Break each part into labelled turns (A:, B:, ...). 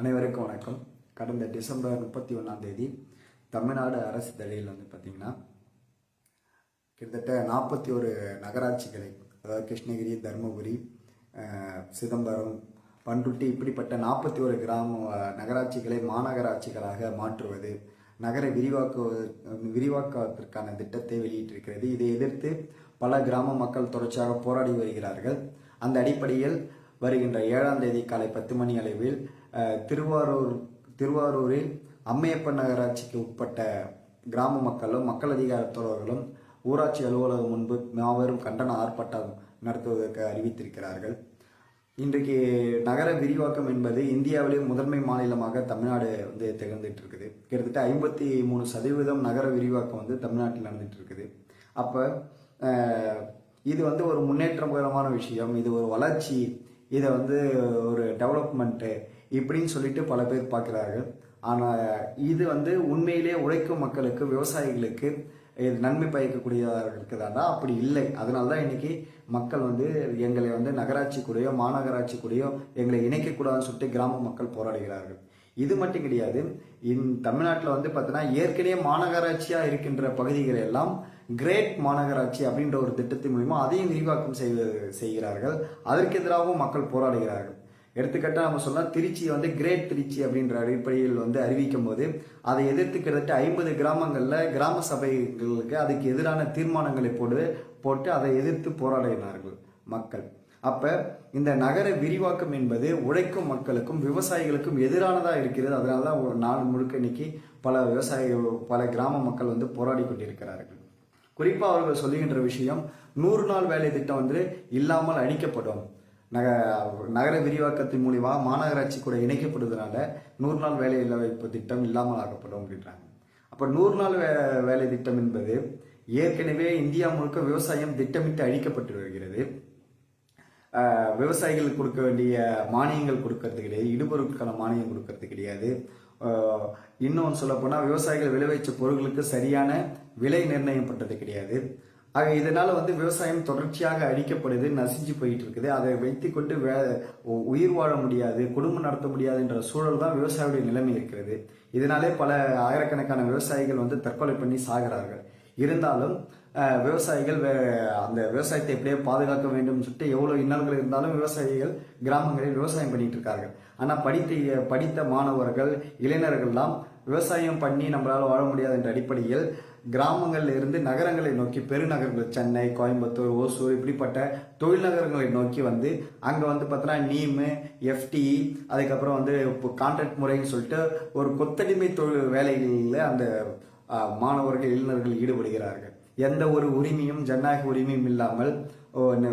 A: அனைவருக்கும் வணக்கம். கடந்த டிசம்பர் முப்பத்தி ஒன்றாம் தேதி தமிழ்நாடு அரசு தலையில் வந்து பார்த்திங்கன்னா கிட்டத்தட்ட நாற்பத்தி ஒரு நகராட்சிகளை அதாவது கிருஷ்ணகிரி தருமபுரி சிதம்பரம் பண்ருட்டி இப்படிப்பட்ட நாற்பத்தி ஒரு கிராம நகராட்சிகளை மாநகராட்சிகளாக மாற்றுவது நகர விரிவாக்குவது விரிவாக்கத்திற்கான திட்டத்தை வெளியிட்டிருக்கிறது. இதை எதிர்த்து பல கிராம மக்கள் தொடர்ச்சியாக போராடி வருகிறார்கள். அந்த அடிப்படையில் வருகின்ற ஏழாம் தேதி காலை பத்து மணி அளவில் திருவாரூர் திருவாரூரில் அம்மையப்பன் நகராட்சிக்கு உட்பட்ட கிராம மக்களும் மக்கள் அதிகாரத்தோழர்களும் ஊராட்சி அலுவலகம் முன்பு மாபெரும் கண்டன ஆர்ப்பாட்டம் நடத்துவதற்கு அறிவித்திருக்கிறார்கள். இன்றைக்கு நகர விரிவாக்கம் என்பது இந்தியாவிலே முதன்மை மாநிலமாக தமிழ்நாடு வந்து திகழ்ந்துட்டு இருக்குது கிட்டத்தட்ட ஐம்பத்தி மூணு சதவீதம் நகர விரிவாக்கம் வந்து தமிழ்நாட்டில் நடந்துட்டு இருக்குது அப்போ இது வந்து ஒரு முன்னேற்றகரமான விஷயம். இது ஒரு வளர்ச்சி. இதை வந்து ஒரு டெவலப்மெண்ட்டு. இப்படின்னு சொல்லிட்டு பல பேர் பார்க்குறார்கள். ஆனால் இது வந்து உண்மையிலே உழைக்கும் மக்களுக்கு விவசாயிகளுக்கு இது நன்மை பயக்கக்கூடியதாக தாண்டா அப்படி இல்லை. அதனால தான் இன்னைக்கு மக்கள் வந்து எங்களை வந்து நகராட்சி கூடயோ மாநகராட்சி கூடயோ எங்களை இணைக்கக்கூடாதுன்னு சொல்லிட்டு கிராம மக்கள் போராடுகிறார்கள். இது மட்டும் கிடையாது. இந் தமிழ்நாட்டில் வந்து பார்த்தீங்கன்னா ஏற்கனவே மாநகராட்சியாக இருக்கின்ற பகுதிகள் எல்லாம் கிரேட் மாநகராட்சி அப்படின்ற ஒரு திட்டத்தின் மூலிமா அதையும் விரிவாக்கம் செய்வது செய்கிறார்கள். அதற்கு எதிராகவும் மக்கள் போராடுகிறார்கள். எடுத்துக்காட்டாக நம்ம சொன்னால் திருச்சியை வந்து கிரேட் திருச்சி அப்படின்ற அடிப்படையில் வந்து அறிவிக்கும் போது அதை எதிர்த்து கிட்டத்தட்ட ஐம்பது கிராமங்களில் கிராம சபைகளுக்கு அதுக்கு எதிரான தீர்மானங்களை போட்டு போட்டு அதை எதிர்த்து போராடினார்கள் மக்கள். அப்போ இந்த நகர விரிவாக்கம் என்பது உழைக்கும் மக்களுக்கும் விவசாயிகளுக்கும் எதிரானதாக இருக்கிறது. அதனால தான் ஒரு நாள் முழுக்க இன்னைக்கு பல விவசாயிகள் பல கிராம மக்கள் வந்து போராடி கொண்டிருக்கிறார்கள். குறிப்பாக அவர்கள் சொல்லுகின்ற விஷயம் நூறு நாள் வேலை திட்டம் வந்து இல்லாமல் அழிக்கப்படும். நக நகர விரிவாக்கத்தின் மூலிமா மாநகராட்சி கூட இணைக்கப்படுவதனால நூறு நாள் வேலை இல்ல வைப்பு திட்டம் இல்லாமல் ஆக்கப்படும் அப்படின்றாங்க. அப்போ நூறு நாள் வே வேலை திட்டம் என்பது ஏற்கனவே இந்தியா முழுக்க விவசாயம் திட்டமிட்டு அழிக்கப்பட்டு வருகிறது. விவசாயிகளுக்கு கொடுக்க வேண்டிய மானியங்கள் கொடுக்கறது கிடையாது இடுபொருட்களுக்கான மானியம் கொடுக்கறது கிடையாது. இன்னொன்று இன்னும் விவசாயிகள் விளைவிச்ச பொருட்களுக்கு சரியான விலை நிர்ணயம் பண்ணுறது கிடையாது. ஆக இதனால வந்து விவசாயம் தொடர்ச்சியாக அழிக்கப்படுது நசிஞ்சு போயிட்டு இருக்குது அதை வைத்துக்கொண்டு வே உ- உயிர் வாழ முடியாது குடும்பம் நடத்த முடியாதுன்ற சூழல் தான் விவசாயியுடைய நிலைமை இருக்கிறது. இதனாலே பல ஆயிரக்கணக்கான விவசாயிகள் வந்து தற்கொலை பண்ணி சாகிறார்கள். இருந்தாலும் விவசாயிகள் வே- அந்த விவசாயத்தை எப்படியோ பாதுகாக்க வேண்டும் சொல்லிட்டு எவ்வளோ இன்னல்கள் இருந்தாலும் விவசாயிகள் கிராமங்களில் விவசாயம் பண்ணிட்டு இருக்காங்க ஆனால் படித்த படித்த மாணவர்கள் இளைஞர்கள்லாம் விவசாயம் பண்ணி நம்மளால் வாழ முடியாது என்ற அடிப்படையில் கிராமங்களில் இருந்து நகரங்களை நோக்கி பெருநகரங்கள் சென்னை கோயம்புத்தூர் ஓசூர் இப்படிப்பட்ட தொழில் நகரங்களை நோக்கி வந்து அங்கே வந்து பார்த்தோன்னா நீமு எஃப்டிஇ அதுக்கப்புறம் வந்து இப்போ கான்ட்ராக்ட் முறைன்னு சொல்லிட்டு ஒரு கொத்தடிமை தொழில் வேலைகளில் அந்த மாணவர்கள் இளைஞர்கள் ஈடுபடுகிறார்கள். எந்த ஒரு உரிமையும் ஜனநாயக உரிமையும் இல்லாமல்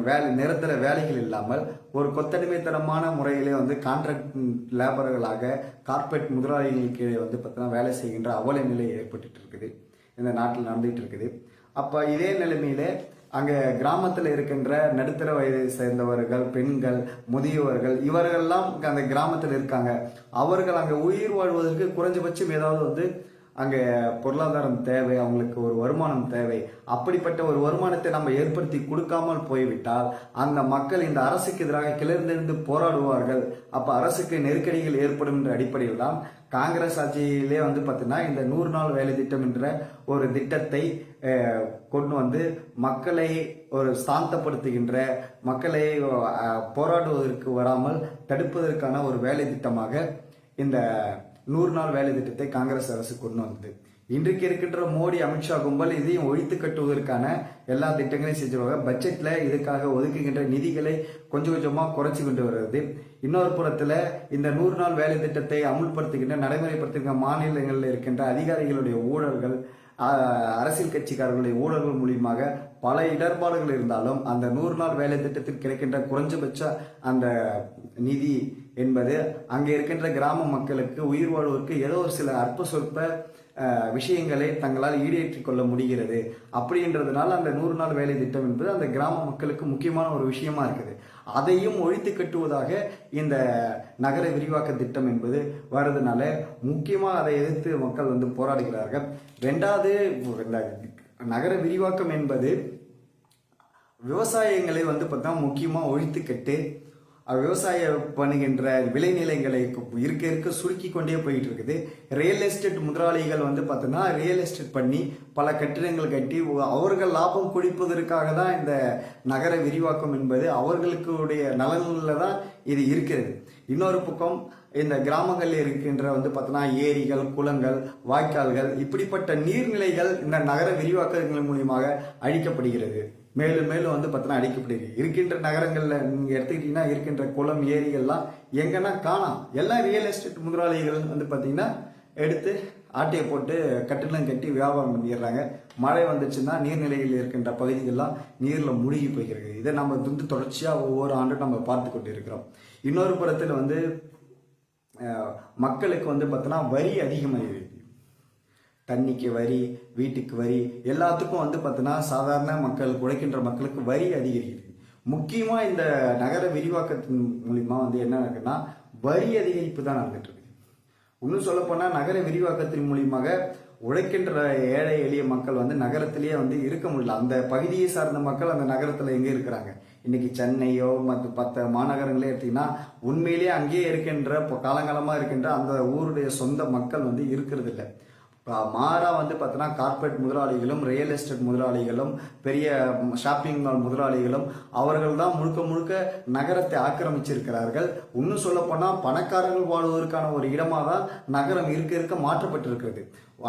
A: வேலை நிரந்தர வேலைகள் இல்லாமல் ஒரு கொத்தடிமைத்தனமான முறையிலே வந்து கான்ட்ராக்ட் லேபர்களாக கார்பரேட் முதலாளிகளுக்கு வந்து பார்த்தீங்கன்னா வேலை செய்கின்ற அவல நிலை ஏற்பட்டுட்டு இருக்குது. இந்த நாட்டில் நடந்துட்டு இருக்குது அப்போ இதே நிலைமையில அங்கே கிராமத்தில் இருக்கின்ற நடுத்தர வயதை சேர்ந்தவர்கள் பெண்கள் முதியவர்கள் இவர்கள்லாம் அந்த கிராமத்தில் இருக்காங்க. அவர்கள் அங்கே உயிர் வாழ்வதற்கு குறைஞ்சபட்சம் ஏதாவது வந்து அங்கே பொருளாதாரம் தேவை அவங்களுக்கு ஒரு வருமானம் தேவை. அப்படிப்பட்ட ஒரு வருமானத்தை நம்ம ஏற்படுத்தி கொடுக்காமல் போய்விட்டால் அந்த மக்கள் இந்த அரசுக்கு எதிராக கிளர்ந்தெழுந்து போராடுவார்கள். அப்போ அரசுக்கு நெருக்கடிகள் ஏற்படும் என்ற அடிப்படையில் தான் காங்கிரஸ் ஆட்சியிலே வந்து பார்த்தீங்கன்னா இந்த நூறு நாள் வேலை திட்டம் என்ற ஒரு திட்டத்தை கொண்டு வந்து மக்களை ஒரு சாந்தப்படுத்துகின்ற மக்களை போராடுவதற்கு வராமல் தடுப்பதற்கான ஒரு வேலை திட்டமாக இந்த நூறு நாள் வேலை திட்டத்தை காங்கிரஸ் அரசு கொண்டு வந்தது. இன்றைக்கு இருக்கின்ற மோடி அமித்ஷா கும்பல் இதையும் ஒழித்து கட்டுவதற்கான எல்லா திட்டங்களையும் செஞ்சிருவாங்க பட்ஜெட்ல இதுக்காக ஒதுக்குகின்ற நிதிகளை கொஞ்சம் கொஞ்சமாக குறைச்சி கொண்டு வருவது இன்னொரு புறத்தில் இந்த நூறு நாள் வேலை திட்டத்தை அமுல்படுத்துகின்ற நடைமுறைப்படுத்துகின்ற மாநிலங்களில் இருக்கின்ற அதிகாரிகளுடைய ஊழல்கள் அரசியல் கட்சிக்காரர்களுடைய ஊழல்கள் மூலியமாக பல இடர்பாடுகள் இருந்தாலும் அந்த நூறு நாள் வேலை திட்டத்தில் கிடைக்கின்ற குறைஞ்சபட்ச அந்த நிதி என்பது அங்கே இருக்கின்ற கிராம மக்களுக்கு உயிர் வாழ்வதற்கு ஏதோ ஒரு சில அற்ப சொற்ப விஷயங்களை தங்களால் ஈடேற்றிக் கொள்ள முடிகிறது. அப்படின்றதுனால அந்த நூறு நாள் வேலை திட்டம் என்பது அந்த கிராம மக்களுக்கு முக்கியமான ஒரு விஷயமா இருக்குது. அதையும் ஒழித்து கட்டுவதாக இந்த நகர விரிவாக்க திட்டம் என்பது வர்றதுனால முக்கியமாக அதை எதிர்த்து மக்கள் வந்து போராடுகிறார்கள். ரெண்டாவது இந்த நகர விரிவாக்கம் என்பது விவசாயங்களை வந்து பார்த்தா முக்கியமாக ஒழித்து விவசாய விவசாயம் பண்ணுகின்ற விளைநிலங்களை இருக்க இருக்க சுருக்கி கொண்டே போயிட்டு இருக்குது ரியல் எஸ்டேட் முதலாளிகள் வந்து பார்த்தோன்னா ரியல் எஸ்டேட் பண்ணி பல கட்டிடங்கள் கட்டி அவர்கள் லாபம் குடிப்பதற்காக தான் இந்த நகர விரிவாக்கம் என்பது அவர்களுக்குடைய நலனில் தான் இது இருக்கிறது. இன்னொரு பக்கம் இந்த கிராமங்களில் இருக்கின்ற வந்து பார்த்தோன்னா ஏரிகள் குளங்கள் வாய்க்கால்கள் இப்படிப்பட்ட நீர்நிலைகள் இந்த நகர விரிவாக்கங்கள் மூலியமாக அழிக்கப்படுகிறது. மேலும் மேலும் வந்து பார்த்தோன்னா அடிக்கப்படுது. இருக்கின்ற நகரங்களில் நீங்கள் எடுத்துக்கிட்டீங்கன்னா இருக்கின்ற குளம் ஏரிகள்லாம் எங்கன்னா காணாம். எல்லாம் ரியல் எஸ்டேட் முதலாளிகள் வந்து பார்த்தீங்கன்னா எடுத்து ஆட்டையை போட்டு கட்டிடம் கட்டி வியாபாரம் பண்ணிடுறாங்க. மழை வந்துச்சுன்னா நீர்நிலையில் இருக்கின்ற பகுதிகள்லாம் நீரில் மூழ்கி போய்கிறது. இதை நம்ம வந்து தொடர்ச்சியாக ஒவ்வொரு ஆண்டும் நம்ம பார்த்து கொண்டு இருக்கிறோம் இன்னொரு புறத்தில் வந்து மக்களுக்கு வந்து பார்த்தோன்னா வரி அதிகமாகிடுது தண்ணிக்கு வரி வீட்டுக்கு வரி எல்லாத்துக்கும் வந்து பார்த்தோன்னா சாதாரண மக்கள் உழைக்கின்ற மக்களுக்கு வரி அதிகரிக்குது. முக்கியமாக இந்த நகர விரிவாக்கத்தின் மூலிமா வந்து என்ன இருக்குன்னா வரி அதிகரிப்பு தான் நடந்துட்டு இருக்கு இன்னும் சொல்லப்போனால் நகர விரிவாக்கத்தின் மூலியமாக உழைக்கின்ற ஏழை எளிய மக்கள் வந்து நகரத்திலேயே வந்து இருக்க முடியல. அந்த பகுதியை சார்ந்த மக்கள் அந்த நகரத்தில் எங்கே இருக்கிறாங்க? இன்னைக்கு சென்னையோ மற்ற பத்த மாநகரங்களே எடுத்தீங்கன்னா உண்மையிலேயே அங்கேயே இருக்கின்ற இப்போ காலங்காலமாக இருக்கின்ற அந்த ஊருடைய சொந்த மக்கள் வந்து இருக்கிறது இல்லை மாறா வந்து பார்த்தோன்னா கார்ப்பரேட் முதலாளிகளும் ரியல் எஸ்டேட் முதலாளிகளும் பெரிய ஷாப்பிங் மால் முதலாளிகளும் அவர்கள் தான் முழுக்க முழுக்க நகரத்தை ஆக்கிரமிச்சிருக்கிறார்கள். இன்னும் சொல்லப்போனால் பணக்காரர்கள் வாழ்வதற்கான ஒரு இடமாக தான் நகரம் இருக்க இருக்க மாற்றப்பட்டிருக்கிறது.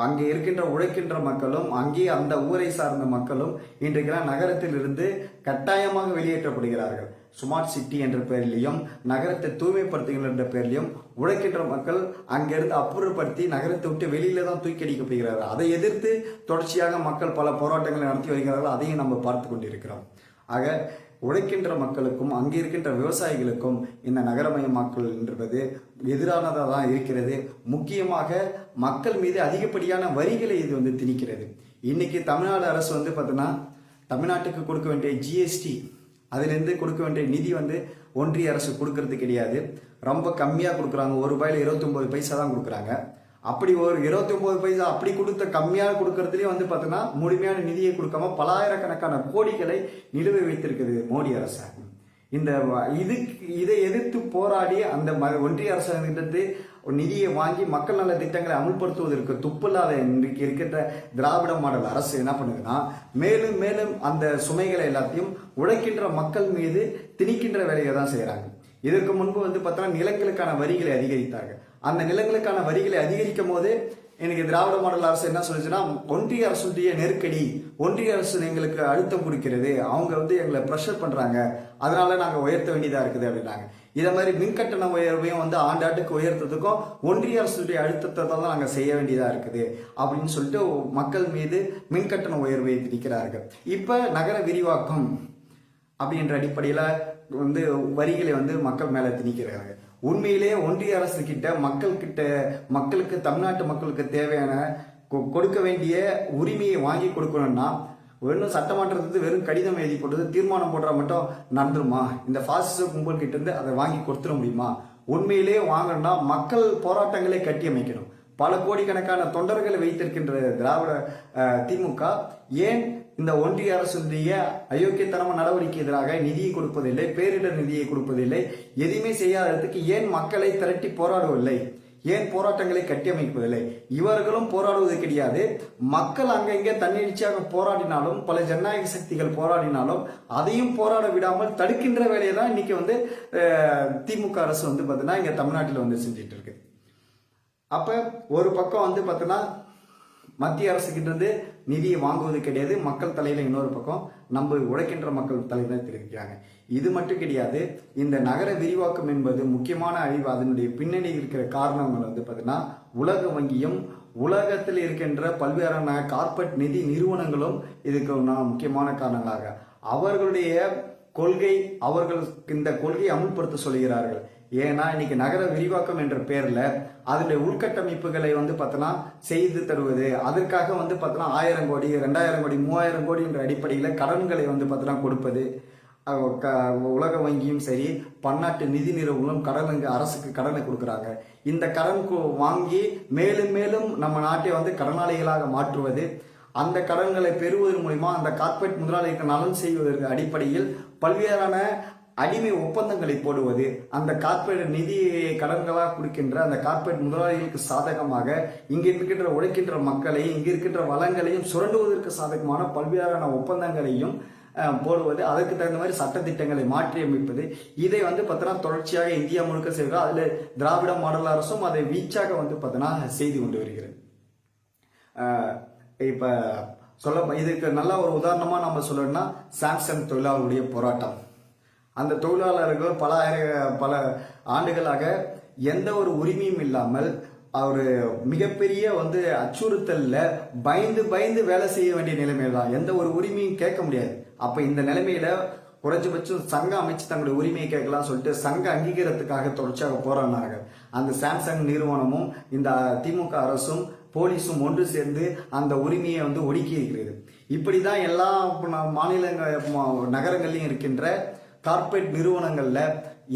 A: அங்கே இருக்கின்ற உழைக்கின்ற மக்களும் அங்கே அந்த ஊரை சார்ந்த மக்களும் இன்றைக்கெல்லாம் நகரத்தில் இருந்து கட்டாயமாக வெளியேற்றப்படுகிறார்கள். ஸ்மார்ட் சிட்டி என்ற பெயரிலையும் நகரத்தை தூய்மைப்படுத்துகின்ற என்ற பெயரிலையும் உழைக்கின்ற மக்கள் அங்கிருந்து அப்புறப்படுத்தி நகரத்தை விட்டு வெளியில தான் தூக்கி அடிக்கப்படுகிறார்கள். அதை எதிர்த்து தொடர்ச்சியாக மக்கள் பல போராட்டங்களை நடத்தி வருகிறார்கள். அதையும் நம்ம பார்த்து கொண்டிருக்கிறோம். ஆக உழைக்கின்ற மக்களுக்கும் அங்கே இருக்கின்ற விவசாயிகளுக்கும் இந்த நகரமயமாக்கல் என்பது எதிரானதாக தான் இருக்கிறது. முக்கியமாக மக்கள் மீது அதிகப்படியான வரிகளை இது வந்து திணிக்கிறது. இன்னைக்கு தமிழ்நாடு அரசு வந்து பார்த்தோன்னா தமிழ்நாட்டுக்கு கொடுக்க வேண்டிய ஜிஎஸ்டி அதுலேருந்து கொடுக்க வேண்டிய நிதி வந்து ஒன்றிய அரசு கொடுக்கறது கிடையாது. ரொம்ப கம்மியாக கொடுக்குறாங்க. ஒரு ரூபாயில் இருபத்தொம்போது பைசா தான் கொடுக்குறாங்க. அப்படி ஒரு இருபத்தி ஒன்பது பைசா அப்படி கொடுத்த கம்மியாக கொடுக்கறதுலேயே வந்து பார்த்தோன்னா முழுமையான நிதியை கொடுக்காம பலாயிரக்கணக்கான கோடிகளை நிலுவை வைத்திருக்குது மோடி அரசாங்கம் இந்த இது இதுக்கு இதை எதிர்த்து போராடி அந்த ம- ஒன்றிய அரசாங்கத்திலிருந்து ஒரு நிதியை வாங்கி மக்கள் நல திட்டங்களை அமுல்படுத்துவதற்கு துப்பில்லாத இன்றைக்கு இருக்கின்ற திராவிட மாடல் அரசு என்ன பண்ணுதுன்னா மேலும் மேலும் அந்த சுமைகளை எல்லாத்தையும் உழைக்கின்ற மக்கள் மீது திணிக்கின்ற வேலையை தான் செய்கிறாங்க இதற்கு முன்பு வந்து பார்த்தோன்னா நிலங்களுக்கான வரிகளை அதிகரித்தாங்க. அந்த நிலங்களுக்கான வரிகளை அதிகரிக்கும் போது எனக்கு திராவிட மாடல் அரசு என்ன சொல்லுச்சுன்னா ஒன்றிய அரசுடைய நெருக்கடி ஒன்றிய அரசு எங்களுக்கு அழுத்தம் கொடுக்கிறது அவங்க வந்து எங்களை ப்ரெஷர் பண்ணுறாங்க அதனால நாங்கள் உயர்த்த வேண்டியதாக இருக்குது அப்படின்னாங்க. இதை மாதிரி மின்கட்டண உயர்வையும் வந்து ஆண்டாட்டுக்கு உயர்த்ததுக்கும் ஒன்றிய அரசுடைய அழுத்தத்தை தான் நாங்கள் செய்ய வேண்டியதாக இருக்குது அப்படின்னு சொல்லிட்டு மக்கள் மீது மின்கட்டண உயர்வை திணிக்கிறார்கள் இப்போ நகர விரிவாக்கம் அப்படின்ற அடிப்படையில் வந்து வரிகளை வந்து மக்கள் மேலே திணிக்கிறாங்க. உண்மையிலே ஒன்றிய அரசு கிட்ட மக்கள் கிட்ட மக்களுக்கு தமிழ்நாட்டு மக்களுக்கு தேவையான கொ- கொடுக்க வேண்டிய உரிமையை வாங்கி கொடுக்கணும்னா வெறும் சட்டமன்றத்துக்கு வெறும் கடிதம் எழுதி போட்டது தீர்மானம் போடுறா மட்டும் நடந்துருமா இந்த பாசிச கும்பல் இருந்து அதை வாங்கி கொடுத்துட முடியுமா? உண்மையிலேயே வாங்கணும்னா மக்கள் போராட்டங்களை கட்டியமைக்கணும். பல கோடிக்கணக்கான தொண்டர்களை வைத்திருக்கின்ற திராவிட திமுக ஏன் இந்த ஒன்றிய அரசுடைய அயோக்கியத்தனமான நடவடிக்கை எதிராக நிதியை கொடுப்பதில்லை பேரிடர் நிதியை கொடுப்பதில்லை எதுவுமே செய்யாததுக்கு ஏன் மக்களை திரட்டி போராடவில்லை? ஏன் போராட்டங்களை கட்டியமைப்பதில்லை இவர்களும் போராடுவது கிடையாது. மக்கள் அங்கங்கே தன்னெழுச்சியாக போராடினாலும் பல ஜனநாயக சக்திகள் போராடினாலும் அதையும் போராட விடாமல் தடுக்கின்ற வேலையை தான் இன்னைக்கு வந்து திமுக அரசு வந்து பார்த்தீங்கன்னா இங்கே தமிழ்நாட்டில் வந்து செஞ்சுட்டு இருக்கு. அப்போ ஒரு பக்கம் வந்து பார்த்தோன்னா மத்திய அரசுகிட்ட இருந்து நிதியை வாங்குவது கிடையாது மக்கள் தலையில இன்னொரு பக்கம் நம்ம உழைக்கின்ற மக்கள் தலையில தெரிவிக்கிறாங்க. இது மட்டும் கிடையாது இந்த நகர விரிவாக்கம் என்பது முக்கியமான அழிவு அதனுடைய பின்னணி இருக்கிற காரணங்கள் வந்து பார்த்தீங்கன்னா உலக வங்கியும் உலகத்தில் இருக்கின்ற பல்வேறான கார்ப்பரேட் நிதி நிறுவனங்களும் இதுக்கு முக்கியமான காரணங்களாக. அவர்களுடைய கொள்கை அவர்கள் இந்த கொள்கையை அமுல்படுத்த சொல்கிறார்கள். ஏன்னா இன்னைக்கு நகர விரிவாக்கம் என்ற பேரில் அதில் உள்கட்டமைப்புகளை வந்து பார்த்தோன்னா செய்து தருவது. அதற்காக வந்து பார்த்தோன்னா ஆயிரம் கோடி ரெண்டாயிரம் கோடி மூவாயிரம் கோடி என்ற அடிப்படையில் கடன்களை வந்து பார்த்தோன்னா கொடுப்பது. உலக வங்கியும் சரி பன்னாட்டு நிதி நிறுவனம் கடன் அரசுக்கு கடனை கொடுக்குறாங்க. இந்த கடன் வாங்கி மேலும் மேலும் நம்ம நாட்டை வந்து கடனாளிகளாக மாற்றுவது. அந்த கடன்களை பெறுவதன் மூலிமா அந்த கார்ப்பரேட் முதலாளிகளுக்கு நலன் செய்வதற்கு அடிப்படையில் பல்வேறான அடிமை ஒப்பந்தங்களை போடுவது அந்த கார்ப்பரேட் நிதியை கடன்களாக கொடுக்கின்ற அந்த கார்ப்பரேட் முதலாளிகளுக்கு சாதகமாக இங்கே இருக்கின்ற உழைக்கின்ற மக்களை இங்கே இருக்கின்ற வளங்களையும் சுரண்டுவதற்கு சாதகமான பல்வேறான ஒப்பந்தங்களையும் போடுவது அதற்கு தகுந்த மாதிரி சட்டத்திட்டங்களை மாற்றி அமைப்பது இதை வந்து பார்த்தோன்னா தொடர்ச்சியாக இந்தியா முழுக்க செய்கிறோம். அதில் திராவிட மாடல் அரசும் அதை வீச்சாக வந்து பார்த்தோன்னா செய்து கொண்டு வருகிறது. இப்போ சொல்ல இதுக்கு நல்ல ஒரு உதாரணமாக நம்ம சொல்லணும்னா சாம்சங் தொழிலாளர்களுடைய போராட்டம். அந்த தொழிலாளர்கள் பல ஆயிர- பல ஆண்டுகளாக எந்த ஒரு உரிமையும் இல்லாமல் அவர் மிகப்பெரிய வந்து அச்சுறுத்தல்ல பயந்து பயந்து வேலை செய்ய வேண்டிய நிலைமையில தான் எந்த ஒரு உரிமையும் கேட்க முடியாது. அப்ப இந்த நிலைமையில குறைஞ்சபட்சம் சங்கம் அமைச்சு தங்களுடைய உரிமையை கேட்கலாம் சொல்லிட்டு சங்க அங்கீகாரத்துக்காக தொடர்ச்சியாக போராடினாங்க அந்த சாம்சங் நிறுவனமும் இந்த திமுக அரசும் போலீஸும் ஒன்று சேர்ந்து அந்த உரிமையை வந்து ஒடுக்கி இருக்கிறது இப்படிதான் எல்லா மாநிலங்கள் நகரங்கள்லையும் இருக்கின்ற கார்ப்பரேட் நிறுவனங்களில்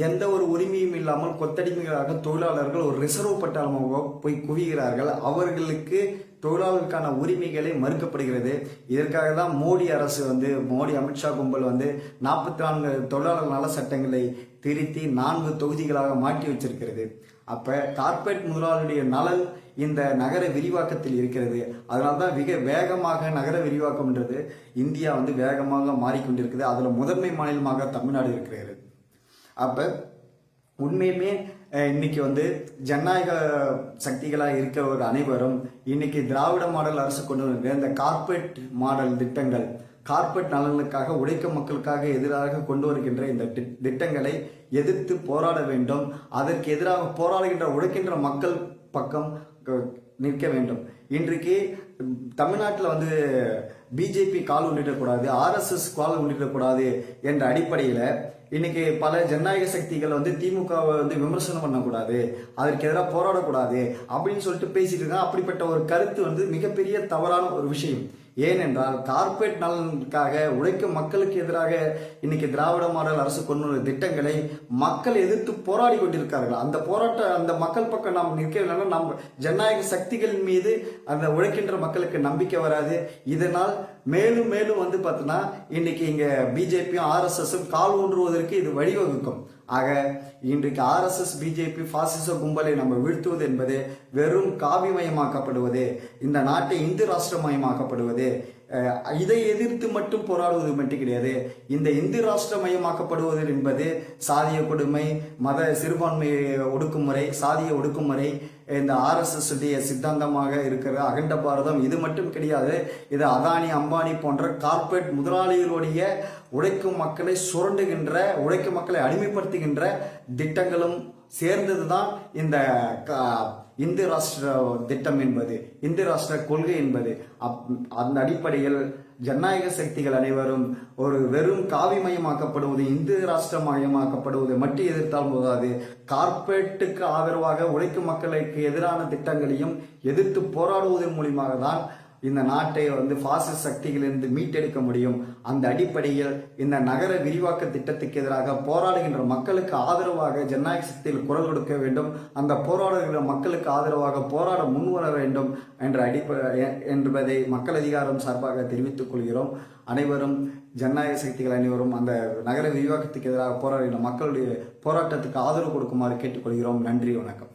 A: எந்த ஒரு உரிமையும் இல்லாமல் கொத்தடிமைகளாக தொழிலாளர்கள் ஒரு ரிசர்வ் பட்டாளமாக போய் குவிகிறார்கள். அவர்களுக்கு தொழிலாளர்களுக்கான உரிமைகளை மறுக்கப்படுகிறது. இதற்காக தான் மோடி அரசு வந்து மோடி அமித்ஷா கும்பல் வந்து நாற்பத்தி நான்கு தொழிலாளர் நல சட்டங்களை திருத்தி நான்கு தொகுதிகளாக மாற்றி வச்சிருக்கிறது. அப்போ கார்ப்பரேட் முதலாளியுடைய நலன் இந்த நகர விரிவாக்கத்தில் இருக்கிறது. அதனால தான் மிக வேகமாக நகர விரிவாக்கம்ன்றது இந்தியா வந்து வேகமாக மாறிக்கொண்டிருக்குது. அதில் முதன்மை மாநிலமாக தமிழ்நாடு இருக்கிறது. அப்போ உண்மையுமே இன்னைக்கு வந்து ஜனநாயக சக்திகளாக இருக்கிற ஒரு அனைவரும் இன்னைக்கு திராவிட மாடல் அரசு கொண்டு வந்திருக்கிற இந்த கார்ப்பரேட் மாடல் திட்டங்கள் கார்ப்பரேட் நலனுக்காக உழைக்கும் மக்களுக்காக எதிராக கொண்டு வருகின்ற இந்த தி- திட்டங்களை எதிர்த்து போராட வேண்டும். அதற்கு எதிராக போராடுகின்ற உழைக்கின்ற மக்கள் பக்கம் நிற்க வேண்டும். இன்றைக்கு தமிழ்நாட்டில் வந்து பிஜேபி கால் உள்ளிடக்கூடாது ஆர்எஸ்எஸ் கால் உள்ளிடக்கூடாது என்ற அடிப்படையில் இன்னைக்கு பல ஜனநாயக சக்திகள் வந்து திமுகவை வந்து விமர்சனம் பண்ணக்கூடாது அதற்கு எதிராக போராடக்கூடாது அப்படின்னு சொல்லிட்டு பேசிட்டு இருக்காங்க. அப்படிப்பட்ட ஒரு கருத்து வந்து மிகப்பெரிய தவறான ஒரு விஷயம். ஏனென்றால் கார்ப்பரேட் நலனுக்காக உழைக்கும் மக்களுக்கு எதிராக இன்னைக்கு திராவிட மாடல் அரசு கொண்டு வந்த திட்டங்களை மக்கள் எதிர்த்து போராடி கொண்டிருக்கார்கள் அந்த போராட்ட அந்த மக்கள் பக்கம் நாம் நிற்கவில்லைன்னா நம் ஜனநாயக சக்திகளின் மீது அந்த உழைக்கின்ற மக்களுக்கு நம்பிக்கை வராது. இதனால் மேலும் மேலும் வந்து பார்த்தோன்னா இன்னைக்கு இங்கே பிஜேபியும் ஆர்எஸ்எஸும் கால் ஊன்றுவதற்கு இது வழிவகுக்கும். ஆக இன்றைக்கு ஆர்எஸ்எஸ் பிஜேபி பாசிச கும்பலை நம்ம வீழ்த்துவது என்பது வெறும் காவிமயமாக்கப்படுவது இந்த நாட்டை இந்து ராஷ்டிரமயமாக்கப்படுவது இதை எதிர்த்து மட்டும் போராடுவது மட்டும் கிடையாது இந்த இந்து ராஷ்டிரமயமாக்கப்படுவது என்பது சாதிய கொடுமை மத சிறுபான்மை ஒடுக்குமுறை சாதிய ஒடுக்குமுறை இந்த ஆர்எஸ்எஸ் உடைய சித்தாந்தமாக இருக்கிற அகண்ட பாரதம் இது மட்டும் கிடையாது. இது அதானி அம்பானி போன்ற கார்ப்பரேட் முதலாளிகளுடைய உழைக்கும் மக்களை சுரண்டுகின்ற உழைக்கும் மக்களை அடிமைப்படுத்துகின்ற திட்டங்களும் சேர்ந்தது தான் இந்த இந்து ராஷ்டிர திட்டம் என்பது இந்து ராஷ்டிர கொள்கை என்பது அப்- அந்த அடிப்படையில் ஜனநாயக சக்திகள் அனைவரும் ஒரு வெறும் காவிமயமாக்கப்படுவது இந்து ராஷ்டிரமயமாக்கப்படுவதை மட்டும் எதிர்த்தால் போதாது. கார்ப்பரேட்டுக்கு ஆதரவாக உழைக்கும் மக்களுக்கு எதிரான திட்டங்களையும் எதிர்த்து போராடுவதன் மூலியமாக தான் இந்த நாட்டை வந்து பாசிஸ் சக்திகளிலிருந்து மீட்டெடுக்க முடியும். அந்த அடிப்படையில் இந்த நகர விரிவாக்க திட்டத்துக்கு எதிராக போராடுகின்ற மக்களுக்கு ஆதரவாக ஜனநாயக சக்தியில் குரல் கொடுக்க வேண்டும். அந்த போராடுகின்ற மக்களுக்கு ஆதரவாக போராட முன்வர வேண்டும் என்ற அடிப்ப என்பதை மக்கள் அதிகாரம் சார்பாக தெரிவித்துக் கொள்கிறோம். அனைவரும் ஜனநாயக சக்திகள் அனைவரும் அந்த நகர விரிவாக்கத்துக்கு எதிராக போராடுகின்ற மக்களுடைய போராட்டத்துக்கு ஆதரவு கொடுக்குமாறு கேட்டுக்கொள்கிறோம். நன்றி வணக்கம்.